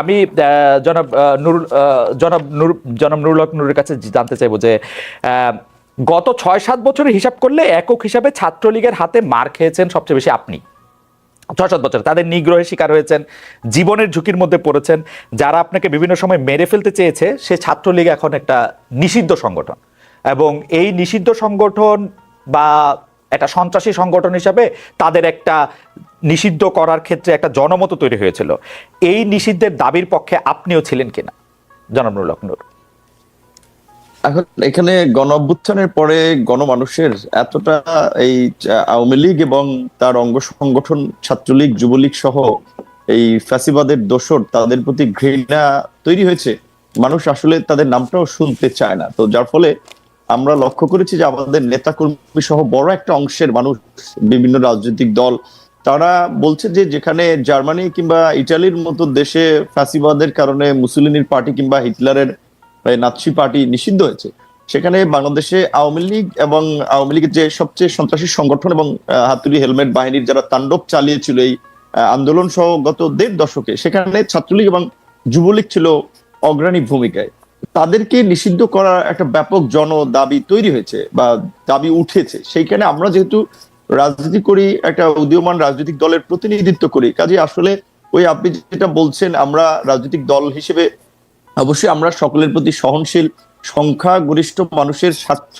আমি জনাব নুরুল জনাব নুর, জনাব নুরুল নুরের কাছে জানতে চাইব যে গত ছয় সাত বছরের হিসাব করলে একক হিসাবে ছাত্রলীগের হাতে মার খেয়েছেন সবচেয়ে বেশি আপনি। ছয় সাত বছর তাদের নিগ্রহের শিকার হয়েছেন, জীবনের ঝুঁকির মধ্যে পড়েছেন, যারা আপনাকে বিভিন্ন সময় মেরে ফেলতে চেয়েছে, সে ছাত্রলীগ এখন একটা নিষিদ্ধ সংগঠন। এবং এই নিষিদ্ধ সংগঠন বা একটা সন্ত্রাসী সংগঠন হিসাবে তাদের একটা নিষিদ্ধ করার ক্ষেত্রে একটা জনমত তৈরি হয়েছিল। এই নিষিদ্ধের দাবির পক্ষে আপনিও ছিলেন কিনা? জনাব নুরুল হক নূর। এখন এখানে গণ পরে গণমানুষের এতটা এই আওয়ামী লীগ এবং তার অঙ্গ সংগঠন ছাত্রলীগ, যুবলীগ সহ এই ফ্যাসিবাদের দোসর তাদের প্রতি ঘৃণা তৈরি হয়েছে। মানুষ আসলে তাদের নামটাও শুনতে চায় না। তো যার ফলে আমরা লক্ষ্য করেছি যে আমাদের নেতাকর্মী সহ বড় একটা অংশের মানুষ বিভিন্ন রাজনৈতিক দল তারা বলছে যে যেখানে জার্মানি কিংবা ইটালির মতো দেশে ফ্যাসিবাদের কারণে মুসলিনীর পার্টি কিংবা হিটলারের নাৎসি পার্টি নিষিদ্ধ হয়েছে, সেখানে বাংলাদেশে আওয়ামী লীগ এবং আওয়ামী লীগের যে সবচেয়ে সন্ত্রাসী সংগঠন এবং হাতুড়ি হেলমেট বাহিনীর যারা তাণ্ডব চালিয়েছিল এই আন্দোলন সহ গত দেড় দশকে, সেখানে ছাত্রলীগ এবং যুবলীগ ছিল অগ্রণী ভূমিকায়। তাদেরকে নিষিদ্ধ করার একটা ব্যাপক জন দাবি তৈরি হয়েছে বা দাবি উঠেছে। সেইখানে আমরা যেহেতু রাজনীতি করি, একটা উদীয়মান রাজনৈতিক দলের প্রতিনিধিত্ব করি। কাজে আসলে ওই আপনি যেটা বলছেন, আমরা রাজনৈতিক দল হিসেবে অবশ্যই আমরা সকলের প্রতি সহনশীল, সংখ্যাগরিষ্ঠ মানুষের স্বার্থ,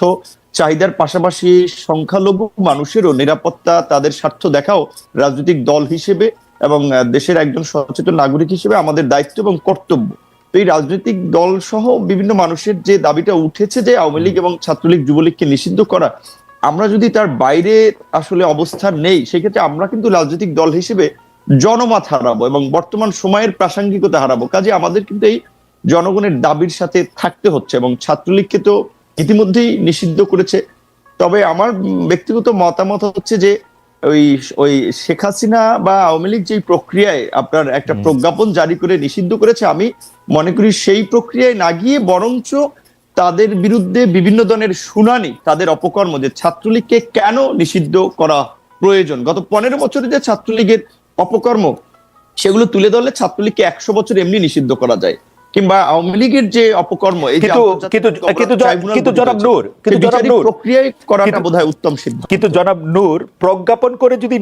চাহিদার পাশাপাশি সংখ্যালঘু মানুষেরও নিরাপত্তা, তাদের স্বার্থ দেখাও রাজনৈতিক দল হিসেবে এবং দেশের একজন সচেতন নাগরিক হিসেবে আমাদের দায়িত্ব এবং কর্তব্য। তো এই রাজনৈতিক দল সহ বিভিন্ন মানুষের যে দাবিটা উঠেছে যে আওয়ামী লীগ এবং ছাত্রলীগ, যুবলীগকে নিষিদ্ধ করা আমরা যদি তার বাইরে আসলে অবস্থান নেই সেক্ষেত্রে আমরা কিন্তু রাজনৈতিক দল হিসেবে জনমত হারাবো এবং বর্তমান সময়ের প্রাসঙ্গিকতা হারাবো। কাজে আমাদের কিন্তু এই জনগণের দাবির সাথে থাকতে হচ্ছে এবং ছাত্রলীগকে তো ইতিমধ্যেই নিষিদ্ধ করেছে। তবে আমার ব্যক্তিগত মতামত হচ্ছে যে ওই ওই শেখ হাসিনা বা আওয়ামী লীগ যে প্রক্রিয়ায় আপনার একটা প্রজ্ঞাপন জারি করে নিষিদ্ধ করেছে আমি মনে করি সেই প্রক্রিয়ায় না গিয়ে বরঞ্চ তাদের বিরুদ্ধে বিভিন্ন ধরনের শুনানি তাদের অপকর্ম যে ছাত্রলীগকে কেন নিষিদ্ধ করা প্রয়োজন? গত পনেরো বছরে যে ছাত্রলীগের অপকর্ম সেগুলো তুলে ধরলে ছাত্রলীগকে একশো বছর এমনি নিষিদ্ধ করা যায়। কিংবা আওয়ামী লীগের যে অপকর্ম কিন্তু জনাব নূর কিন্তু জনাব নূর প্রক্রিয়ায় করাটা বোধহয় উত্তম সিদ্ধান্ত। কিন্তু জনাব নূর প্রজ্ঞাপন করে যদি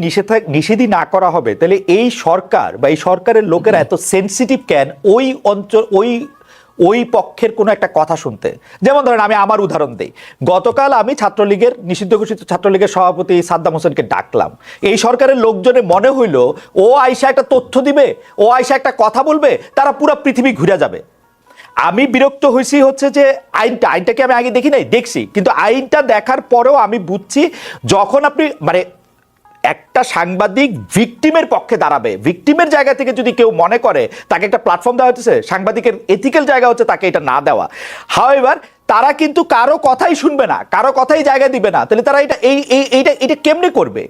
নিষেধ না করা হবে তাহলে এই সরকার বা এই সরকারের লোকেরা এত সেন্সিটিভ কেন? ওই অঞ্চল ওই ওই পক্ষের কোনো একটা কথা শুনতে। যেমন ধরেন আমি আমার উদাহরণ দিই। গতকাল আমি ছাত্রলীগের, নিষিদ্ধ ঘোষিত ছাত্রলীগের সভাপতি সাদ্দাম হোসেনকে ডাকলাম। এই সরকারের লোকজনের মনে হইল, ও আয়সা একটা তথ্য দিবে, ও আয়সা একটা কথা বলবে, তারা পুরো পৃথিবী ঘুরে যাবে। আমি বিরক্ত হয়েছি হচ্ছে যে আইনটা আইনটাকে আমি আগে দেখি নাই? দেখছি। কিন্তু আইনটা দেখার পরেও আমি বুঝছি, যখন আপনি মানে একটা সাংবাদিক ভিকটিমের পক্ষে দাঁড়াবে। ভিকটিমের জায়গা থেকে যদি কেউ মনে করে, তাকে একটা প্ল্যাটফর্ম দেওয়া হচ্ছে, সাংবাদিকের এথিক্যাল জায়গা হচ্ছে তাকে এটা না দেওয়া। হাও এবার তারা কিন্তু কারও কথাই শুনবে না, কারও কথাই জায়গা দিবে না। তাহলে তারা এটা, এই, এই- এইটা, এটা কেমনে করবে?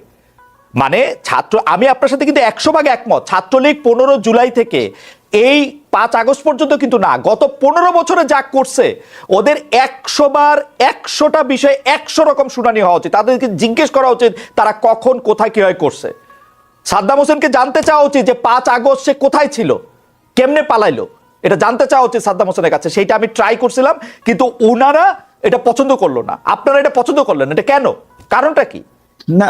মানে ছাত্র, আমি আপনার সাথে কিন্তু একশো ভাগ একমত, ছাত্রলীগ পনেরো জুলাই থেকে এই পাঁচ আগস্ট পর্যন্ত কিন্তু না, গত পনেরো বছরে যা করছে, ওদের একশো বার একশোটা বিষয়ে একশো রকম শুনানি হওয়া উচিত। তাদেরকে জিজ্ঞেস করা উচিত, তারা কখন, কোথায়, কীভাবে করছে। সাদ্দাম হোসেনকে জানতে চাওয়া উচিত যে পাঁচ আগস্ট সে কোথায় ছিল, কেমনে পালাইলো। এটা জানতে চাওয়া উচিত সাদ্দাম হোসেনের কাছে, সেইটা আমি ট্রাই করছিলাম, কিন্তু ওনারা এটা পছন্দ করল না। আপনারা এটা পছন্দ করলেন এটা কেন? কারণটা কি? না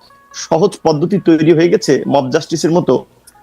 সহজ পদ্ধতি তৈরি হয়ে গেছে মব জাস্টিসের মতো।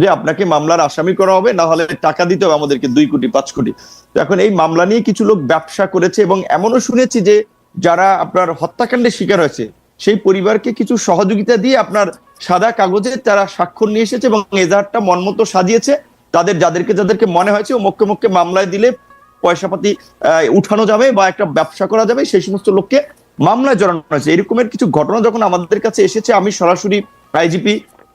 যে আপনাকে মামলার আসামি করা হবে, না হলে টাকা দিতে হবে আমাদেরকে দুই কোটি, পাঁচ কোটি। তো এখন এই মামলা নিয়ে কিছু লোক ব্যবসা করেছে এবং এমনও শুনেছি যে যারা আপনার হত্যাকাণ্ডের শিকার হয়েছে, সেই পরিবারকে কিছু সহযোগিতা দিয়ে আপনার সাদা কাগজে তারা স্বাক্ষর নিয়ে এসেছে এবং এজাহারটা মনমতো সাজিয়েছে। তাদের যাদেরকে যাদেরকে মনে হয়েছে, ও মক্কে মক্কে মামলায় দিলে পয়সাপাতি উঠানো যাবে বা একটা ব্যবসা করা যাবে, সেই সমস্ত লোককে মামলায় জড়ানো হয়েছে। এরকমের কিছু ঘটনা যখন আমাদের কাছে এসেছে, আমি সরাসরি আইজিপি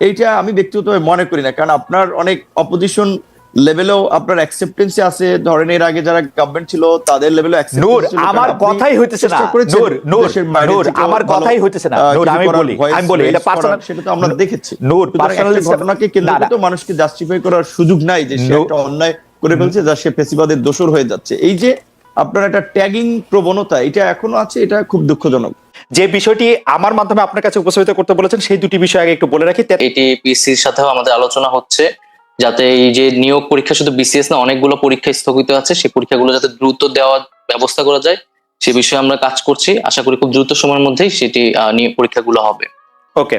এইটা আমি ব্যক্তিগতভাবে মনে করি না। কারণ আপনার অনেক অপোজিশন লেভেলেও আপনার অ্যাকসেপ্টেন্সি আছে। ধরেন এর আগে যারা গভর্নমেন্ট ছিল তাদের লেভেলেও নূর আমার কথাই হইতেছে না। নূর নূর নূর আমার কথাই হইতেছে না। নূর আমি বলি আমি বলি এটা পার্সোনাল সেটা তো আমরা দেখেছি। নূর পার্সোনাল ঘটনাকে কেন্দ্র করে তো মানুষকে জাস্টিফাই করার সুযোগ নাই যে সে একটা অন্যায় করে ফেলছে যা সে ফেসিবাদের দোষর হয়ে যাচ্ছে। এই যে আপনার একটা ট্যাগিং প্রবণতা এটা এখনও আছে এটা খুব দুঃখজনক। যে বিষয়টি আমার মাধ্যমে আপনার কাছে উপস্থাপিত করতে বলেছেন সেই দুটি বিষয় আগে একটু বলে রাখি। এটি পিসির সাথেও আমাদের আলোচনা হচ্ছে যাতে এই যে নিয়োগ পরীক্ষা শুধু বিসিএস না অনেকগুলো পরীক্ষা স্থগিত আছে সেই পরীক্ষাগুলো যাতে দ্রুত দেওয়ার ব্যবস্থা করা যায় সে বিষয়ে আমরা কাজ করছি। আশা করি খুব দ্রুত সময়ের মধ্যেই সেটি নিয়োগ পরীক্ষাগুলো হবে। ওকে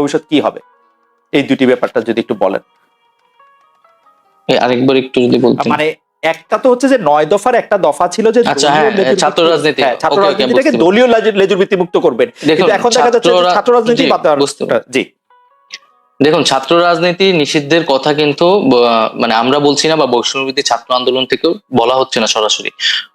ভবিষ্যৎ কি হবে? এই দুটি ব্যাপারটা যদি একটু বলেন। আরেকবার একটু যদি বলতেন। মানে একটা তো হচ্ছে যে নয় দফার একটা দফা ছিল যে আচ্ছা, হ্যাঁ, ছাত্র রাজনীতি। হ্যাঁ, ছাত্র রাজনীতিটাকে দলীয় লেজুর- ভিত্তি মুক্ত করবেন কিন্তু এখন দেখা যাচ্ছে ছাত্র রাজনীতি বাদ জি। দেখুন ছাত্র রাজনীতি নিষিদ্ধের কথা কিন্তু মানে আমরা বলছি না বা বৈষম্যবিধি ছাত্র আন্দোলন থেকেও বলা হচ্ছে না সরাসরি।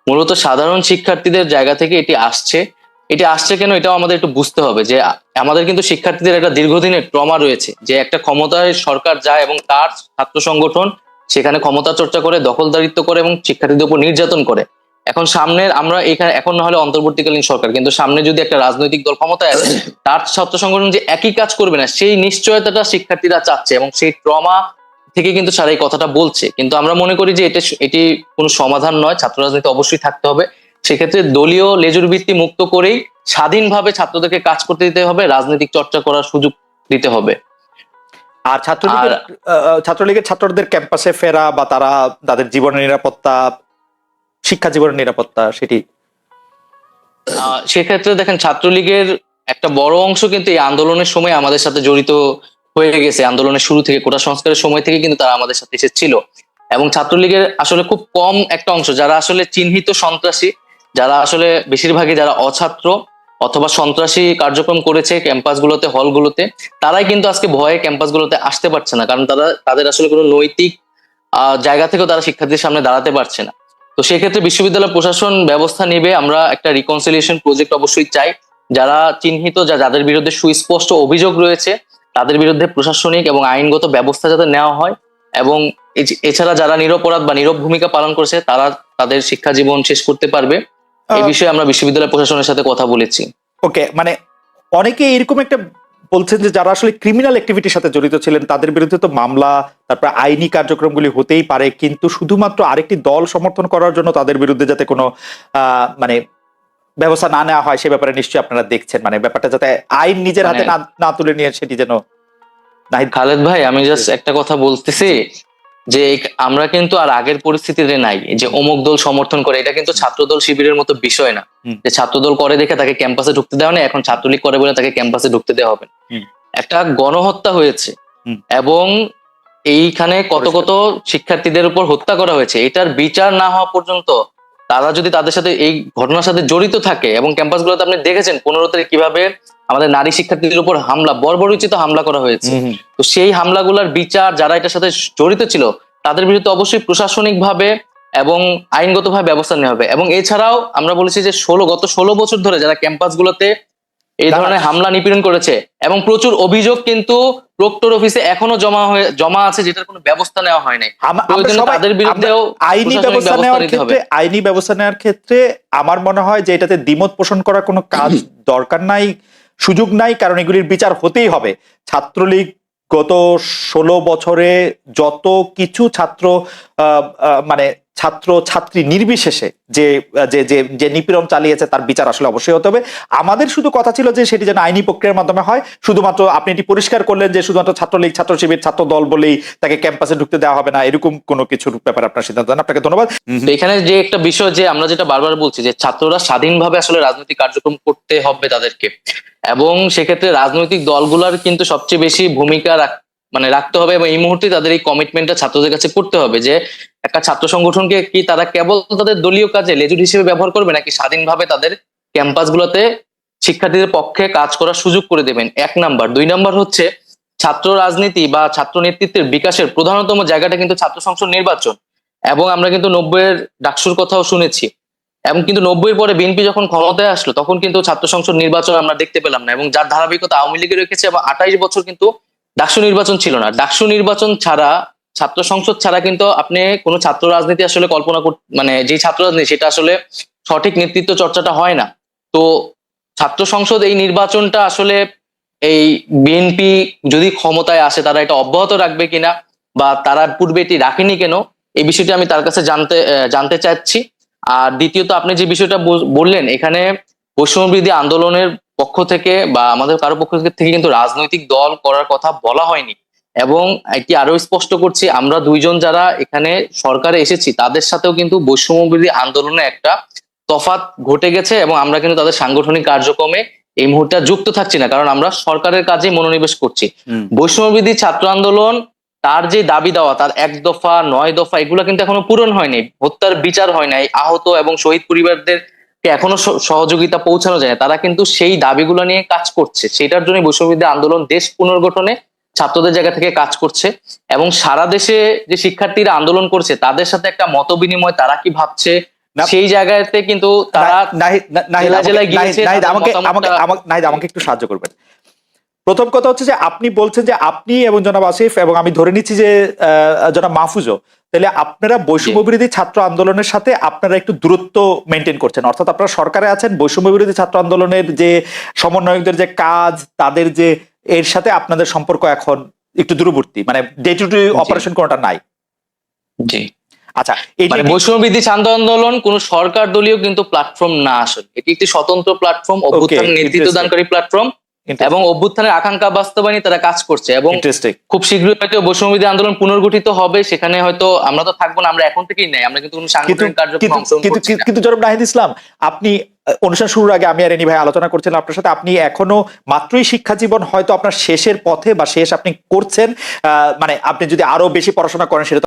মূলত সাধারণ শিক্ষার্থীদের জায়গা থেকে এটি আসছে। এটি আসছে কেন? এটাও আমাদের একটু বুঝতে হবে যে, আমাদের কিন্তু শিক্ষার্থীদের একটা দীর্ঘদিনের ট্রমা রয়েছে যে একটা ক্ষমতায় সরকার যায় এবং তার ছাত্র সংগঠন সেখানে ক্ষমতা চর্চা করে, দখলদারিত্ব করে এবং শিক্ষার্থীদের উপর নির্যাতন করে। এখন সামনের আমরা এখানে, এখন না হলে অন্তর্বর্তীকালীন সরকার, কিন্তু সামনে যদি একটা রাজনৈতিক দল ক্ষমতায় আসে, তার ছাত্র সংগঠন যে একই কাজ করবে না, সেই নিশ্চয়তাটা শিক্ষার্থীরা চাচ্ছে এবং সেই ট্রমা থেকে কিন্তু সারা এই কথাটা বলছে। কিন্তু আমরা মনে করি যে এটা, এটি কোনো সমাধান নয়, ছাত্র রাজনীতি অবশ্যই থাকতে হবে। সেক্ষেত্রে দলীয় লেজুর ভিত্তি মুক্ত করেই স্বাধীনভাবে ছাত্রদেরকে কাজ করতে দিতে হবে রাজনৈতিক চর্চা করার সুযোগ দিতে হবে। আর ছাত্রলীগের আহ, ছাত্রলীগের ছাত্রদের ক্যাম্পাসে ফেরা বা তারা তাদের জীবনের নিরাপত্তা শিক্ষা জীবনের নিরাপত্তা সেটি? সেক্ষেত্রে দেখেন ছাত্রলীগের একটা বড় অংশ কিন্তু এই আন্দোলনের সময় আমাদের সাথে জড়িত হয়ে গেছে। আন্দোলনের শুরু থেকে কোটা সংস্কারের সময় থেকে কিন্তু তারা আমাদের সাথে এসেছিল। এবং ছাত্রলীগের আসলে খুব কম একটা অংশ যারা আসলে চিহ্নিত সন্ত্রাসী যারা আসলে বেশিরভাগই যারা অছাত্র অথবা সন্ত্রাসী কার্যক্রম করেছে ক্যাম্পাসগুলোতে হলগুলোতে তারাই কিন্তু আজকে ভয়ে ক্যাম্পাসগুলোতে আসতে পারছে না। কারণ তারা, তাদের আসলে কোনো নৈতিক জায়গা থেকেও তারা শিক্ষার্থীর সামনে দাঁড়াতে পারছে না। তো সেক্ষেত্রে বিশ্ববিদ্যালয় প্রশাসন ব্যবস্থা নেবে। আমরা একটা রিকনসিলিয়েশন প্রজেক্ট অবশ্যই চাই। যারা চিহ্নিত, যা, যাদের বিরুদ্ধে সুস্পষ্ট অভিযোগ রয়েছে, তাদের বিরুদ্ধে প্রশাসনিক এবং আইনগত ব্যবস্থা যাতে নেওয়া হয় এবং এছাড়া যারা নিরপরাধ বা নীরব ভূমিকা পালন করেছে, তারা তাদের শিক্ষা জীবন শেষ করতে পারবে। এই বিষয়ে আমরা বিশ্ববিদ্যালয় প্রশাসনের সাথে কথা বলেছি। ওকে মানে অনেকে এরকম একটা বলছেন যে যারা আসলে ক্রিমিনাল অ্যাক্টিভিটির সাথে জড়িত ছিলেন তাদের বিরুদ্ধে তো মামলা তারপর আইনি কার্যক্রমগুলি হতেই পারে কিন্তু শুধুমাত্র আরেকটি দল সমর্থন করার জন্য তাদের বিরুদ্ধে যাতে কোনো আহ, মানে ব্যবস্থা না নেওয়া হয় সে ব্যাপারে নিশ্চয়ই আপনারা দেখছেন। মানে ব্যাপারটা যাতে আইন নিজের হাতে মানে- না তুলে নিয়ে সেটি যেন নাহিদ খালেদ ভাই আমি জাস্ট একটা কথা বলতেছি যে আমরা কিন্তু আর আগের পরিস্থিতিতে নাই যে অমুক দল সমর্থন করে এটা কিন্তু ছাত্রদল শিবিরের মতো বিষয় না। যে ছাত্রদল করে দেখে তাকে ক্যাম্পাসে ঢুকতে দেওয়া না এখন ছাত্রলীগ করে বলে তাকে ক্যাম্পাসে ঢুকতে দেওয়া হবে। একটা গণহত্যা হয়েছে এবং এইখানে কত কত শিক্ষার্থীদের উপর হত্যা করা হয়েছে এটার বিচার না হওয়া পর্যন্ত তারা যদি তাদের সাথে এই ঘটনার সাথে জড়িত থাকে এবং ক্যাম্পাস গুলোতে আপনি দেখেছেন পনেরো তারিখ কীভাবে আমাদের নারী শিক্ষার্থীদের উপর হামলা বর্বরোচিত হামলা করা হয়েছে। তো সেই হামলাগুলোর বিচার যারা এটার সাথে জড়িত ছিল তাদের বিরুদ্ধে অবশ্যই প্রশাসনিক ভাবে এবং আইনগতভাবে ব্যবস্থা নেওয়া হবে। এবং এছাড়াও আমরা বলেছি যে ষোলো গত ষোলো বছর ধরে যারা ক্যাম্পাসগুলোতে এই ধরনের হামলা নিপীড়ন করেছে এবং প্রচুর অভিযোগ কিন্তু প্রক্টর অফিসে এখনও জমা হয়ে জমা আছে যেটার কোনো ব্যবস্থা নেওয়া হয় নাই। তাদের বিরুদ্ধেও আইনি ব্যবস্থা নেওয়ার ক্ষেত্রে আইনি ব্যবস্থা নেওয়ার ক্ষেত্রে আমার মনে হয় যে এটাতে দ্বিমত পোষণ করার কোনো কাজ দরকার নাই সুযোগ নাই কারণ এগুলির বিচার হতেই হবে। ছাত্রলীগ গত ষোলো বছরে যত কিছু ছাত্র মানে ছাত্র, ছাত্রী নির্বিশেষে যে যে যে নিপীড়ন চালিয়েছে তার বিচার আসলে অবশ্যই হতে হবে। আমাদের শুধু কথা ছিল যে সেটি যেন আইনি প্রক্রিয়ার মাধ্যমে হয়। শুধুমাত্র আপনি এটি পরিষ্কার করলেন যে শুধুমাত্র ছাত্রলীগ ছাত্র শিবির ছাত্র দল বলেই তাকে ক্যাম্পাসে ঢুকতে দেওয়া হবে না। এরকম কোনো কিছুর ব্যাপারে আপনার সিদ্ধান্ত নেন। আপনাকে ধন্যবাদ। এখানে যে একটা বিষয় যে আমরা যেটা বারবার বলছি যে ছাত্ররা স্বাধীনভাবে আসলে রাজনৈতিক কার্যক্রম করতে হবে তাদেরকে। এবং সেক্ষেত্রে রাজনৈতিক দলগুলোর কিন্তু সবচেয়ে বেশি ভূমিকা রাখ- মানে রাখতে হবে এবং এই মুহূর্তে তাদের এই কমিটমেন্টটা ছাত্রদের কাছে করতে হবে যে একটা ছাত্র সংগঠনকে কি তারা কেবল তাদের দলীয় কাজে লেজুর হিসেবে ব্যবহার করবে নাকি স্বাধীনভাবে তাদের ক্যাম্পাসগুলোতে শিক্ষার্থীদের পক্ষে কাজ করার সুযোগ করে দেবেন? এক নাম্বার। দুই নাম্বার হচ্ছে, ছাত্র রাজনীতি বা ছাত্র নেতৃত্বের বিকাশের প্রধানতম জায়গাটা কিন্তু ছাত্র সংসদ নির্বাচন। এবং আমরা কিন্তু নব্বইয়ের ডাকসুর কথাও শুনেছি। এবং কিন্তু নব্বইয়ের পরে বিএনপি যখন ক্ষমতায় আসলো, তখন কিন্তু ছাত্র সংসদ নির্বাচন আমরা দেখতে পেলাম না। এবং যার ধারাবাহিকতা আওয়ামী লীগে রেখেছে এবং আঠাইশ বছর কিন্তু ডাকসু নির্বাচন ছিল না। ডাকসু নির্বাচন ছাড়া ছাত্র সংসদ ছাড়া কিন্তু আপনি কোনো ছাত্র রাজনীতি আসলে কল্পনা মানে যে ছাত্র রাজনীতি, সেটা আসলে সঠিক নেতৃত্ব চর্চাটা হয় না। তো ছাত্র সংসদ এই নির্বাচনটা আসলে এই বিএনপি যদি ক্ষমতায় আসে, তারা এটা অব্যাহত রাখবে কিনা বা তারা পূর্বে এটি রাখেনি কেন, এই বিষয়টি আমি তার কাছে জানতে জানতে চাচ্ছি। আর দ্বিতীয়ত, আপনি যে বিষয়টা বল- বললেন, এখানে বৈষম্যবিধি আন্দোলনের পক্ষ থেকে বা আমাদের কারও পক্ষ থেকে কিন্তু রাজনৈতিক দল করার কথা বলা হয়নি। এবং এটি আরও স্পষ্ট করছি আমরা দুইজন যারা এখানে সরকারে এসেছি তাদের সাথেও কিন্তু বৈষম্যবিধি আন্দোলনে একটা তফাত ঘটে গেছে এবং আমরা কিন্তু তাদের সাংগঠনিক কার্যক্রমে এই মুহূর্তে যুক্ত থাকছি না কারণ আমরা সরকারের কাজে মনোনিবেশ করছি বৈষম্যবিধি ছাত্র আন্দোলন তার যে দাবি দেওয়া তার এক দফা নয় দফা এগুলো কিন্তু এখনও পূরণ হয়নি হত্যার বিচার হয় নাই আহত এবং শহীদ পরিবারদেরকে এখনও সহযোগিতা পৌঁছানো যায় না। তারা কিন্তু সেই দাবিগুলো নিয়ে কাজ করছে সেটার জন্য বৈষম্যবিধি আন্দোলন দেশ পুনর্গঠনে ছাত্রদের জায়গা থেকে কাজ করছে এবং সারা দেশে যে শিক্ষার্থীরা আন্দোলন করছে তাদের সাথে একটা মত বিনিময় তারা কি ভাবছে? সেই জায়গাতে কিন্তু তারা জেলায় আমাকে- গিয়েছে, নাহিদ, নাহিদ, তাদের আমাকে আমাকে আমাকে একটু সাহায্য করবেন। প্রথম কথা হচ্ছে যে আপনি বলছেন যে আপনি এবং জনাব আসিফ এবং আমি ধরে নিচ্ছি যে জনাব মাহফুজও তাহলে আপনারা বৈষম্য বিরোধী ছাত্র আন্দোলনের সাথে আপনারা একটু দূরত্ব মেনটেন করছেন। অর্থাৎ আপনারা সরকারে আছেন বৈষম্য বিরোধী ছাত্র আন্দোলনের যে সমন্বয়কদের যে কাজ তাদের যে এর সাথে আপনাদের সম্পর্ক এখন একটু দূরবর্তী মানে ডে টু ডে অপারেশন কোনটা নাই। জি। আচ্ছা মানে বৈষম্যবিধি ছাত্র আন্দোলন কোন সরকার দলীয় কিন্তু প্ল্যাটফর্ম না আসলে। এটি একটি স্বতন্ত্র প্ল্যাটফর্ম অভ্যুত্থান নেতৃত্ব দানকারী প্ল্যাটফর্ম এবং অভ্যুত্থানের আকাঙ্ক্ষা বাস্তবায়নে তারা কাজ করছে এবং খুব শীঘ্রই হয়তো বৈষম্যবিধি আন্দোলন পুনর্গঠিত হবে সেখানে হয়তো আমরা তো থাকব না আমরা এখন থেকেই নাই আমরা কিন্তু কোনো কিন্তু সাংগঠনিক কার্যক্রম জনাব নাহিদ ইসলাম আপনি অনুষ্ঠান শুরুর আগে আমি আর এনি ভাই আলোচনা করছিলাম আপনার সাথে। আপনি এখনও মাত্রই শিক্ষা জীবন হয়তো আপনার শেষের পথে বা শেষ আপনি করছেন আহ, মানে আপনি যদি আরও বেশি পড়াশোনা করেন সেটা